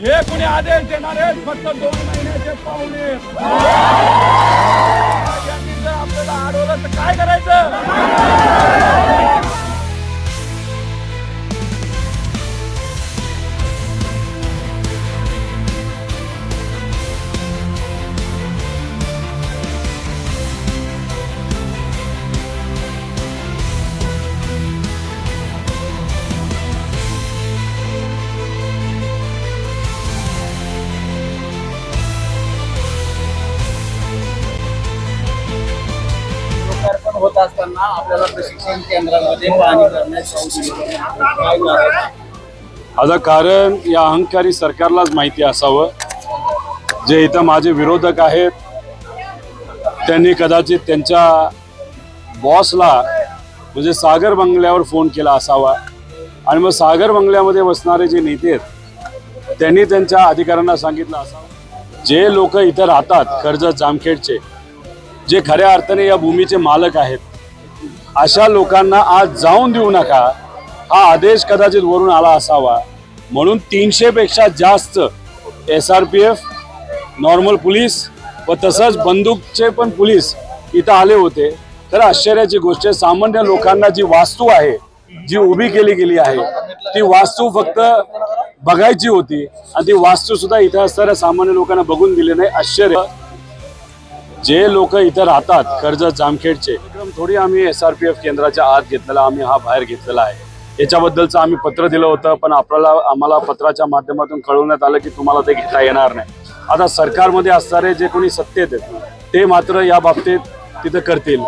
हे कुणी आदेश देणार आहेत? फक्त दोन महिन्याचे पाहुणे. यांनी जर आपल्याला अडवलं तर काय करायचं? होत असताना आपल्याला प्रशिक्षण केंद्रामध्ये पाणी करण्यास कारण? आता कारण या अहंकारी सरकारलाच माहिती असावं. जे इथं माझे विरोधक आहेत त्यांनी कदाचित त्यांच्या बॉसला म्हणजे सागर बंगल्यावर फोन केला असावा. आणि मग सागर बंगल्यामध्ये बसणारे जे नेते आहेत त्यांनी त्यांच्या अधिकाऱ्यांना सांगितलं असावं. जे लोक इथं राहतात कर्जत जामखेडचे जे खऱ्या अर्थाने या भूमीचे मालक आहेत अशा लोकांना आज जाऊन देऊ नका. हा आदेश कदाचित वरून आला असावा. म्हणून तीनशेपेक्षा जास्त S R P F normal police व तसंच बंदूकचे पण पोलीस इथं आले होते. तर आश्चर्याची गोष्ट आहे, सामान्य लोकांना जी वास्तू आहे जी उभी केली गेली आहे ती वास्तू फक्त बघायची होती. आणि ती वास्तू सुद्धा इथं असणाऱ्या सामान्य लोकांना बघून दिली नाही. आश्चर्य. जे लोक इथं राहतात कर्जत जामखेडचे थोडी आम्ही एस आर पी एफ केंद्राच्या आत घेतलेला आम्ही हा बाहेर घेतलेला आहे. याच्याबद्दलचं आम्ही पत्र दिलं होतं पण आपल्याला आम्हाला पत्राच्या माध्यमातून कळवण्यात आलं की तुम्हाला ते घेता येणार नाही. आता सरकारमध्ये असणारे जे कोणी सत्तेत आहेत ते मात्र या बाबतीत तिथं करतील.